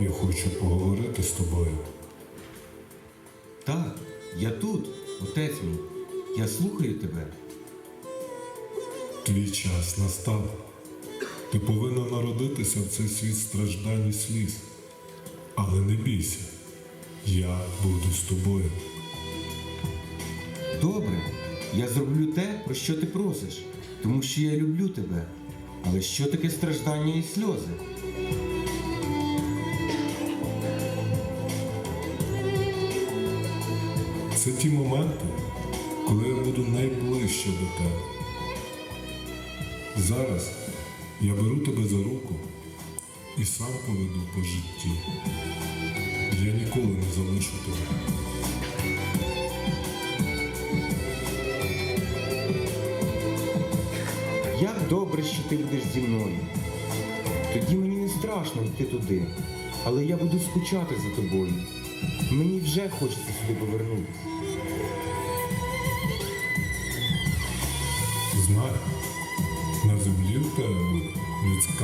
Я хочу поговорити з тобою. Так, я тут, отець мій. Я слухаю тебе. Твій час настав. Ти повинен народитися в цей світ страждань і сліз. Але не бійся, я буду з тобою. Добре, я зроблю те, про що ти просиш, тому що я люблю тебе. Але що таке страждання і сльози? Це ті моменти, коли я буду найближче до тебе. Зараз я беру тебе за руку і сам поведу по житті. Я ніколи не залишу тебе. Як добре, що ти будеш зі мною. Тоді мені не страшно йти туди, але я буду скучати за тобою. Мені вже хочеться сюди повернутися.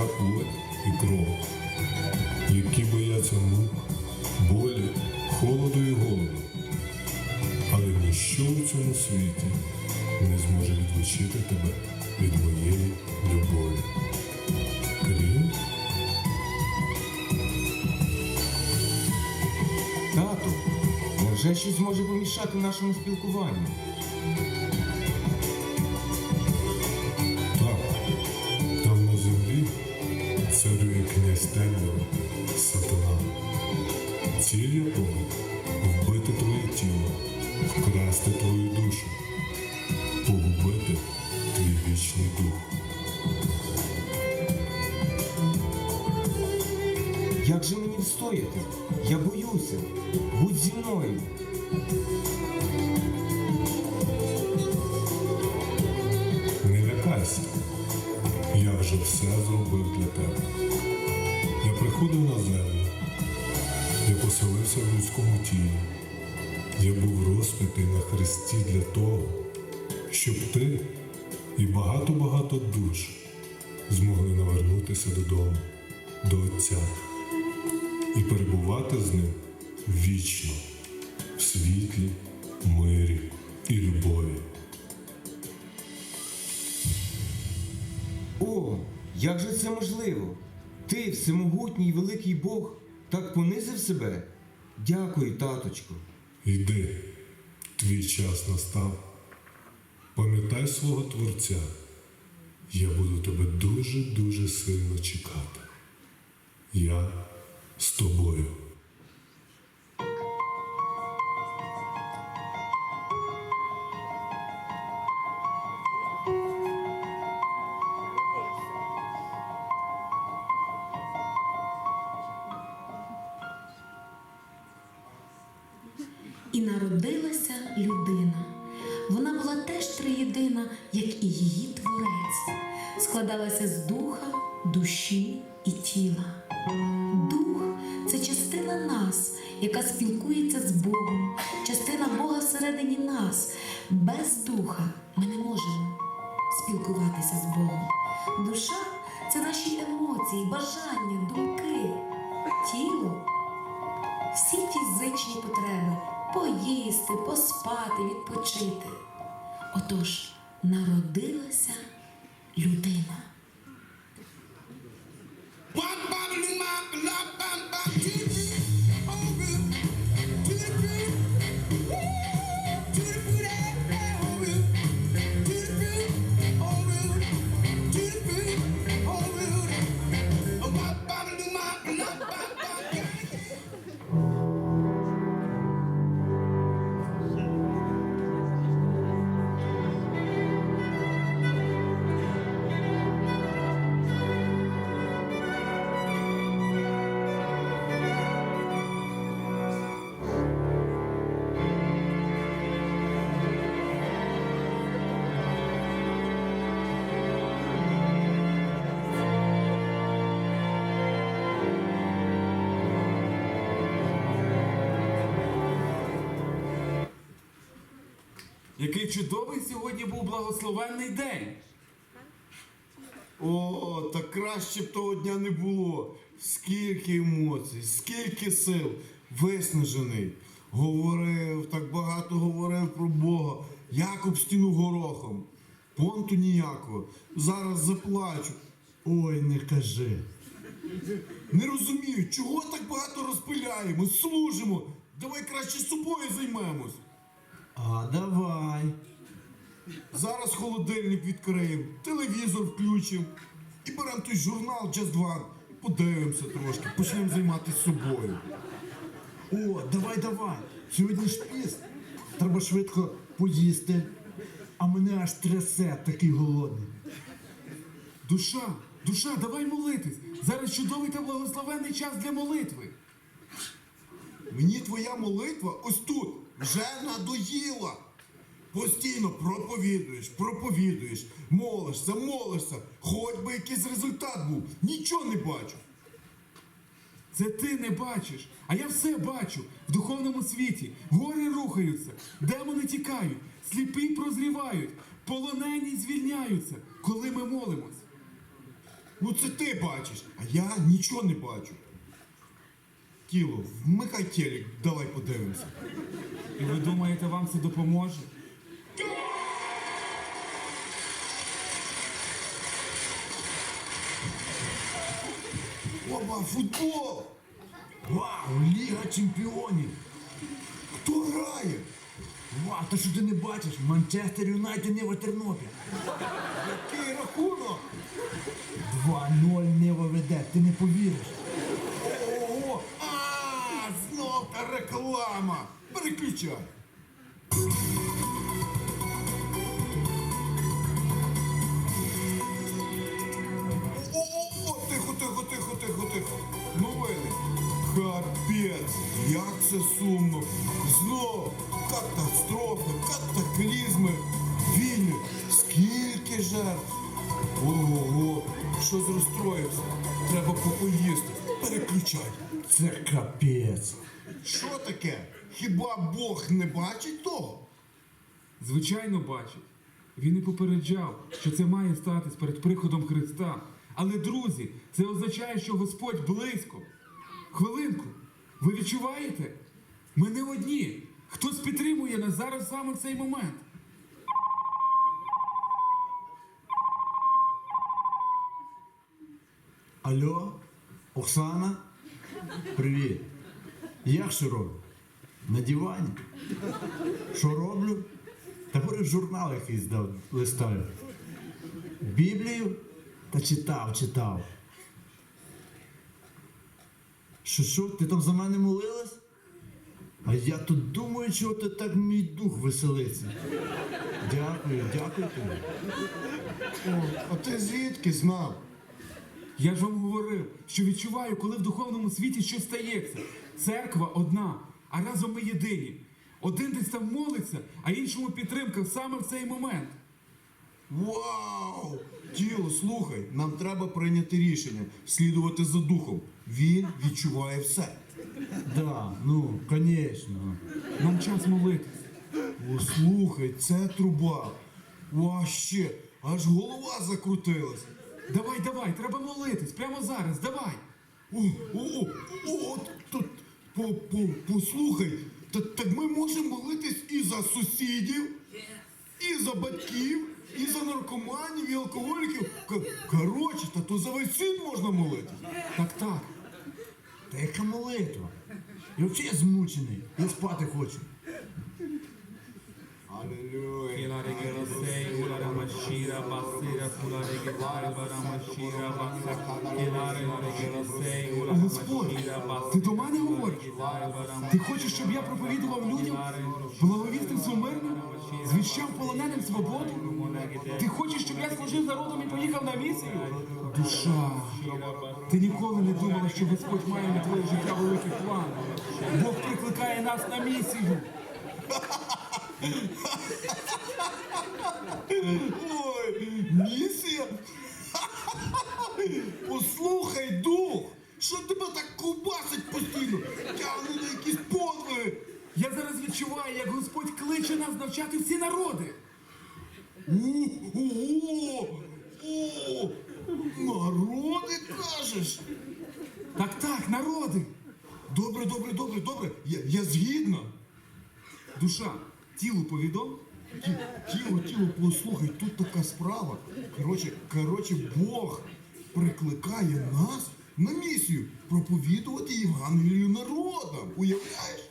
Плоть і кров, які бояться мук, болі, холоду і голоду. Але ніщо у цьому світі не зможе відлучити тебе від моєї любові. Крім Тату, невже щось може помішати нашому спілкуванню? Встояти? Я боюся. Будь зі мною. Не лякайся, я вже все зробив для тебе. Я приходив на землю, я поселився в людському тілі. Я був розпитий на хресті для того, щоб ти і багато-багато душ змогли навернутися додому, до Отця і перебувати з ним вічно в світлі, мирі і любові. О, як же це можливо? Ти, всемогутній великий Бог, так понизив себе? Дякую, таточку. Йди, твій час настав. Пам'ятай свого Творця. Я буду тебе дуже-дуже сильно чекати. Я з тобою. І народилася людина. Вона була теж триєдина, як і її творець, складалася з духа, душі і тіла. Яка спілкується з Богом, частина Бога всередині нас. Без духа ми не можемо спілкуватися з Богом. Душа це наші емоції, бажання, думки, тіло всі фізичні потреби поїсти, поспати, відпочити. Отож, народилася людина. Який чудовий сьогодні був благословенний день. О, та краще б того дня не було. Скільки емоцій, скільки сил, виснажений. Говорив, так багато говорив про Бога, як об стіну горохом. Понту ніякого. Зараз заплачу. Ой, не кажи. Не розумію, чого так багато розпиляємо, служимо. Давай краще собою займемось. А давай. Зараз холодильник відкриємо, телевізор включимо і беремо той журнал Just One подивимося трошки, почнемо займатися собою. О, давай, давай. Сьогодні ж піст. Треба швидко поїсти. А мене аж трясе такий голодний. Душа, душа, давай молитись. Зараз чудовий та благословенний час для молитви. Мені твоя молитва ось тут вже надоїла. Постійно проповідуєш, проповідуєш, молишся, молишся, хоч би якийсь результат був. Нічого не бачу. Це ти не бачиш, а я все бачу в духовному світі. Гори рухаються, демони тікають, сліпі прозрівають, полонені звільняються, коли ми молимось. Ну це ти бачиш, а я нічого не бачу. Тіло, вмикай телек, давай подивимося. І ви думаєте, вам це допоможе? Оба, футбол! Вау, Ліга чемпіонів! Хто грає? Вау, та що ти не бачиш? Манчестер Юнайтед Нева Тернопіль. Який рахунок? 2-0 Нева веде, ти не повіриш. Ого! А, знов та реклама! Переключай! О-о-о! Тихо, тихо, тихо, тихо, тихо! Новини! Капець! Як це сумно! Знов катастрофи, катаклізми, війни! Скільки жертв! Ого, що розстроївся? Треба попоїсти. Переключай. Це капець. Що таке? Хіба Бог не бачить того? Звичайно, бачить. Він і попереджав, що це має статись перед приходом Христа. Але, друзі, це означає, що Господь близько. Хвилинку, ви відчуваєте? Ми не одні. Хтось підтримує нас зараз саме в цей момент. Алло, Оксана? Привіт. Як що роблю? На дивані? Що роблю? Та говорю, журнал якийсь дав, листаю. Біблію? Та читав, читав. Що, що, ти там за мене молилась? А я тут думаю, чого ти так мій дух веселиться. Дякую, дякую тобі. О, а ти звідки знав? Я ж вам говорив, що відчуваю, коли в духовному світі щось стається. Церква одна, а разом ми єдині. Один десь там молиться, а іншому підтримка саме в цей момент. Вау! Тіло, слухай, нам треба прийняти рішення, слідувати за духом. Він відчуває все. Да, ну, звісно. Нам час молитись. О, слухай, це труба. Вообще, аж голова закрутилась. Давай, давай, треба молитись прямо зараз, давай. О, о, о, о, тут, по, по, послухай, так, так ми можемо молитись і за сусідів, і за батьків, і за наркоманів, і алкоголіків. Коротше, та то за весь світ можна молитись. Так, так. Та яка молитва? Я взагалі змучений. Я спати хочу. Господь, ти до мене говориш? Ти хочеш, щоб я проповідував людям, благовістив мирно, звіщав полоненим свободу? Ти хочеш, щоб я служив народом і поїхав на місію? Душа, ти ніколи не думала, що Господь має на твоє життя великий план. Бог прикликає нас на місію. Ой, місія? Послухай, дух, що тебе так ковбасить постійно? Тягне на якісь подвиги. Я зараз відчуваю, як Господь кличе нас навчати всі народи. Ого! О, Народи кажеш? Так, так, народи. Добре, добре, добре, добре. Я, я згідна. Душа, тілу повідом? Тіло, тіло, послухай, тут така справа. Коротше, коротше, Бог прикликає нас на місію проповідувати Євангелію народам. Уявляєш?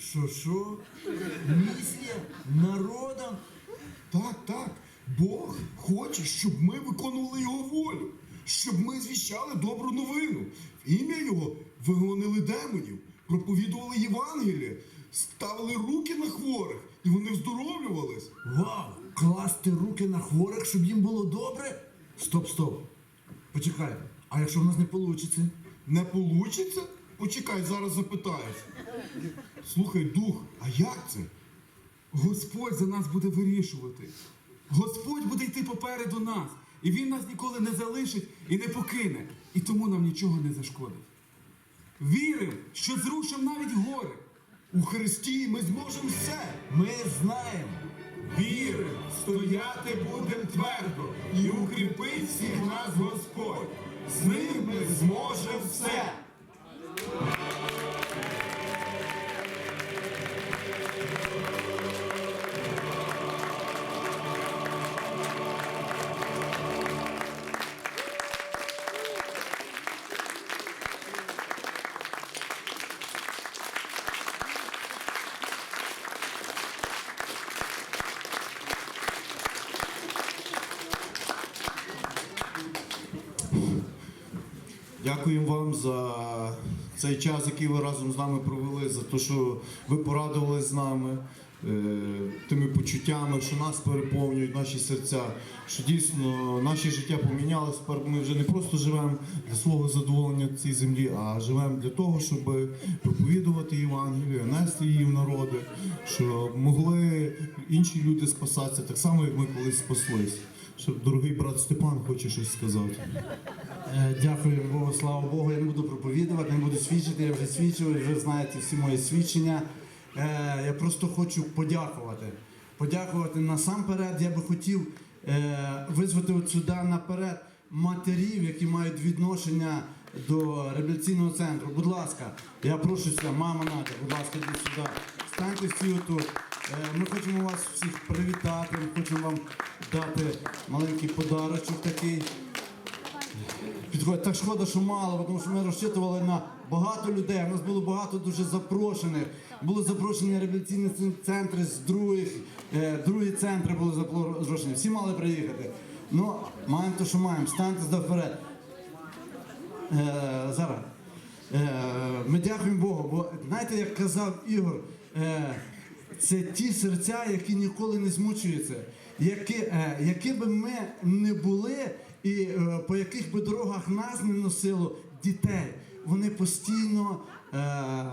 Що, що? Місія народом? Так, так. Бог хоче, щоб ми виконували його волю, щоб ми звіщали добру новину. В ім'я його вигонили демонів, проповідували Євангеліє, ставили руки на хворих, і вони вздоровлювались. Вау! Класти руки на хворих, щоб їм було добре? Стоп, стоп. Почекай. А якщо в нас не вийде? Не получиться? Почекай, зараз запитаюсь. Слухай, дух, а як це? Господь за нас буде вирішувати. Господь буде йти попереду нас. І Він нас ніколи не залишить і не покине. І тому нам нічого не зашкодить. Віримо, що зрушимо навіть гори. У Христі ми зможемо все. Ми знаємо. Віримо, стояти будемо твердо, і укріпить всіх нас Господь. З ним ми зможемо все. Дякуємо вам за цей час, який ви разом з нами провели, за те, що ви порадували з нами е, тими почуттями, що нас переповнюють наші серця, що дійсно наше життя помінялося. Ми вже не просто живемо для свого задоволення цій землі, а живемо для того, щоб проповідувати Євангелію, нести її в народи, щоб могли інші люди спасатися, так само, як ми колись спаслись. Щоб дорогий брат Степан хоче щось сказати. Е, Дякую Богу, слава Богу. Я не буду проповідувати, не буду свідчити, я вже свідчив, ви вже знаєте всі мої свідчення. Е, Я просто хочу подякувати. Подякувати насамперед. Я би хотів е, визвати от сюди наперед матерів, які мають відношення до реабілітаційного центру. Будь ласка, я прошу сюди, мама Надя, будь ласка, йдіть сюди. Станьте всі отут. Ми хочемо вас всіх привітати, ми хочемо вам дати маленький подарочок такий. Підходить. Так шкода, що мало, тому що ми розчитували на багато людей. У нас було багато дуже запрошених. Були запрошені реабілітаційні центри з других, е, другі центри були запрошені. Всі мали приїхати. Ну, маємо те, що маємо. Станьте вперед. Е, зараз. Е, ми дякуємо Богу, бо знаєте, як казав Ігор, е, це ті серця, які ніколи не змучуються. Які, е, які би ми не були, і е, по яких би дорогах нас не носило дітей, вони постійно. Е,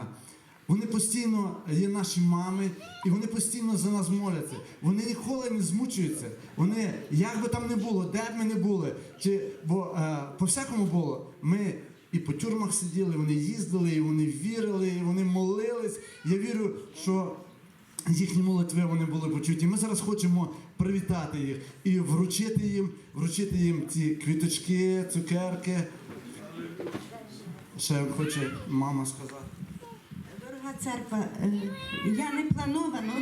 вони постійно є наші мами, і вони постійно за нас моляться. Вони ніколи не змучуються. Вони, як би там не було, де б ми не були, чи бо е, по всякому було. Ми і по тюрмах сиділи, вони їздили, і вони вірили, і вони молились. Я вірю, що їхні молитви вони були почуті. Ми зараз хочемо привітати їх і вручити їм, вручити їм ці квіточки, цукерки. Ще хоче мама сказати. Дорога церква, е, я не плановано,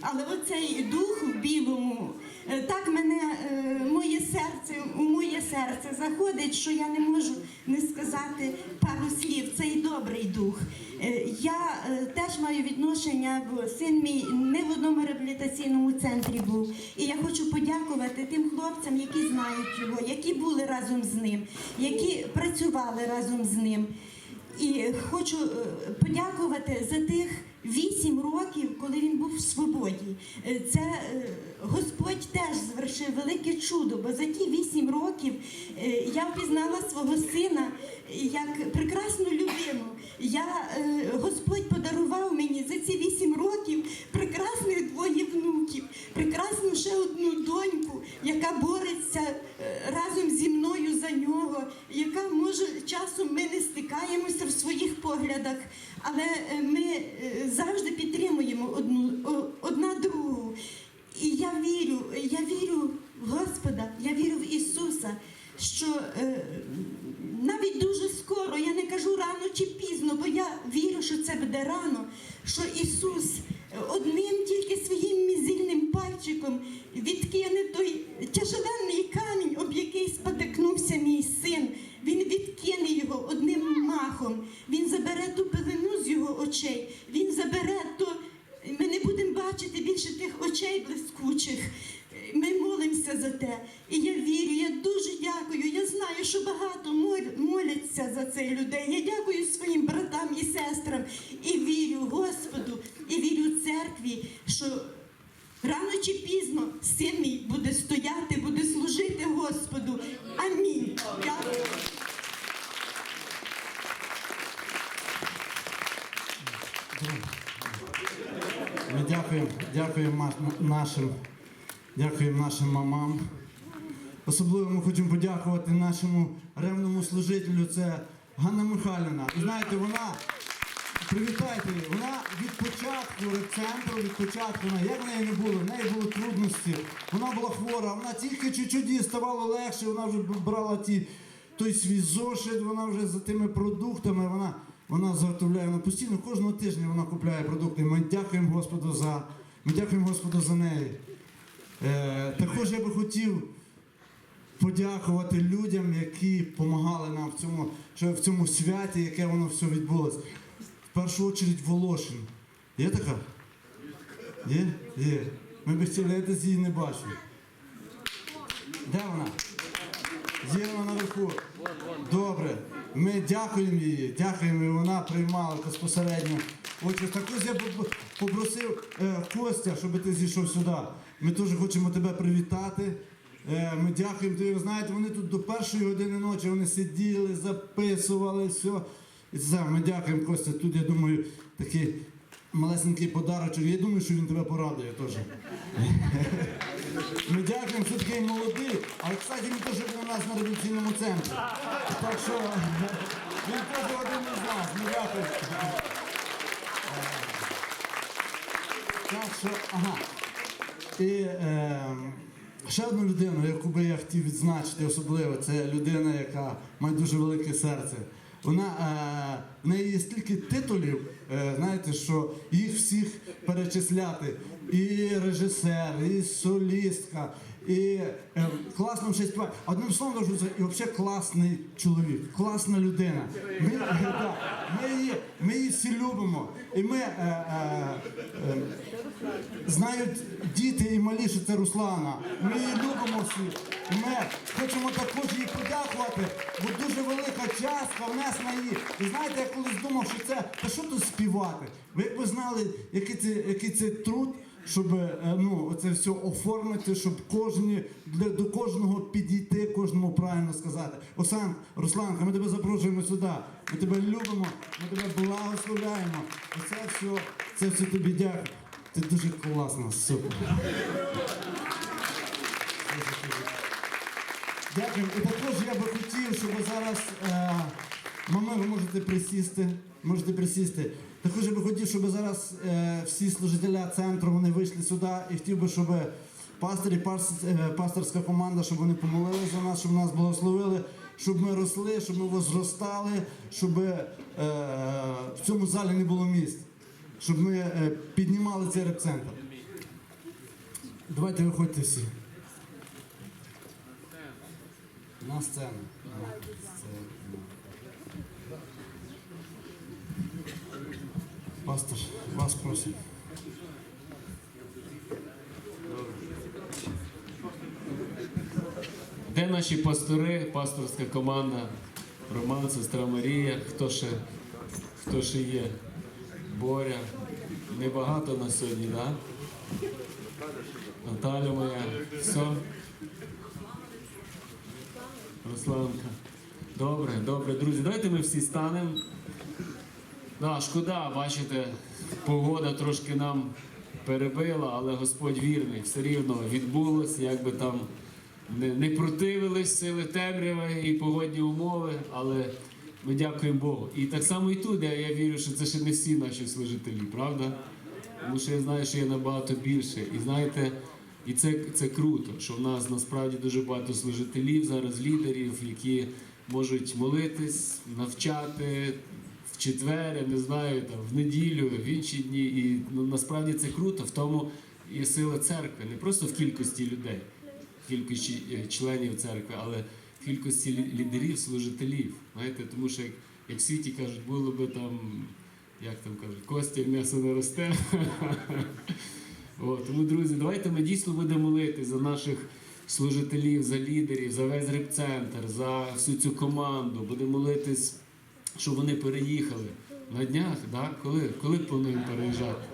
але оцей дух в білому, так мене е, моє серце, у моє серце заходить, що я не можу не сказати пару слів. Цей добрий дух. Е, Я е, теж маю відношення, бо син мій не в одному реабілітаційному центрі був. І я хочу подякувати тим хлопцям, які знають його, які були разом з ним, які працювали разом з ним. І хочу подякувати за тих вісім років, коли він був в свободі. Е, Це е, Господь теж звершив велике чудо, бо за ті вісім років е, я впізнала свого сина як прекрасну людину. Я, Господь подарував мені за ці вісім років прекрасних двоє внуків, прекрасну ще одну доньку, яка бореться разом зі мною за нього, яка може часом ми не стикаємося в своїх поглядах, але е, ми е, завжди підтримуємо одну, одна другу. І я вірю, я вірю в Господа, я вірю в Ісуса, що е, навіть дуже скоро я не кажу рано чи пізно, бо я вірю, що це буде рано, що Ісус. За те. І я вірю, я дуже дякую. Я знаю, що багато моляться за цих людей. Я дякую своїм братам і сестрам. І вірю Господу, і вірю церкві, що рано чи пізно син мій буде стояти, буде служити Господу. Амінь. Дякую. Ми дякуємо, дякуємо нашим, дякуємо нашим мамам. Особливо ми хочемо подякувати нашому ревному служителю. Це Ганна Михайлівна. І знаєте, вона привітайте її. Вона від початку рецентру, від початку, вона, як в неї не було, в неї були трудності. Вона була хвора, вона тільки чуть-чуть їй ставало легше, вона вже брала ті, той свій зошит, вона вже за тими продуктами, вона, вона заготовляє вона постійно, кожного тижня вона купляє продукти. Ми дякуємо Господу за, ми дякуємо Господу за неї. Е, також я би хотів подякувати людям, які допомагали нам в цьому, в цьому святі, яке воно все відбулося. В першу чергу Волошин. Є така? Є? Є. Ми би хотіли, десь її не бачу. Де вона? Є вона наверху. Добре. Ми дякуємо їй, дякуємо, і вона приймала безпосередньо. Отже, також я попросив е, Костя, щоб ти зійшов сюди. Ми теж хочемо тебе привітати. Е, ми дякуємо тобі. Ви знаєте, вони тут до першої години ночі вони сиділи, записували все. І це ми дякуємо, Костя. Тут, я думаю, такий малесенький подарочок. Я думаю, що він тебе порадує теж. Ми дякуємо, що такий молодий, але, кстати, він теж був у нас на революційному центрі. Так що він теж один із нас. Ми дякуємо. Так що, ага. І е, ще одну людину, яку би я хотів відзначити особливо, це людина, яка має дуже велике серце. Вона е, в неї є стільки титулів, е, знаєте, що їх всіх перечисляти. І режисер, і солістка, і е, класно ще співає. Одним словом кажу, і взагалі класний чоловік, класна людина. Ми, да, ми, її, ми її всі любимо. І ми е, е, е, знають діти і малі, що це Руслана. Ми її любимо всі. Ми хочемо також їй подякувати, бо дуже велика частка внесена її. І знаєте, я колись думав, що це та що тут співати? Ви якби знали, який це, який це труд. Щоб е, ну, це все оформити, щоб кожні, для, до кожного підійти, кожному правильно сказати. Оксан, Русланка, ми тебе запрошуємо сюди. Ми тебе любимо, ми тебе благословляємо. І це все, це все тобі дякую. Ти дуже класна, супер. Дякую. І також я би хотів, щоб зараз е, мами, ви можете присісти. Можете присісти. Також я би хотів, щоб зараз е, всі служителя центру вони вийшли сюди і хотів би, щоб пастор і е, пасторська команда, щоб вони помолилися за нас, щоб нас благословили, щоб ми росли, щоб ми возростали, щоб е, в цьому залі не було місць, щоб ми е, піднімали цей репцентр. Давайте виходьте всі. На сцену. На сцену. Пастор, вас просим. Де наші пастори, пасторська команда, Роман, сестра Марія, хто ще, хто ще є? Боря. Небагато на сьогодні, так? Наталя моя. Все? Русланка. Добре, добре, друзі. Давайте ми всі станемо. Да, шкода, бачите, погода трошки нам перебила, але Господь вірний, все рівно відбулось, як би там не, не противились сили темряви і погодні умови, але ми дякуємо Богу. І так само і тут, я, я вірю, що це ще не всі наші служителі, правда? Тому що я знаю, що є набагато більше. І знаєте, і це, це круто, що в нас насправді дуже багато служителів, зараз лідерів, які можуть молитись, навчати, в четвер, я не знаю, там, в неділю, в інші дні. І ну, насправді це круто, в тому і сила церкви, не просто в кількості людей, в кількості е, членів церкви, але кількості лідерів, служителів. Знаєте, тому що як, як в світі кажуть, було би там, як там кажуть, костя м'ясо не росте. Тому, друзі, давайте ми дійсно будемо молити за наших служителів, за лідерів, за весь репцентр, за всю цю команду. Будемо молитись, щоб вони переїхали. На днях, да? коли? Коли плануємо переїжджати?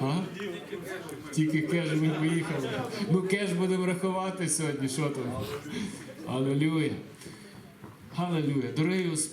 А? Тільки кеш ми поїхали. Ну, кеш будемо рахувати сьогодні, що там. Алелюя. Аллилуйя. Дорогі Господь.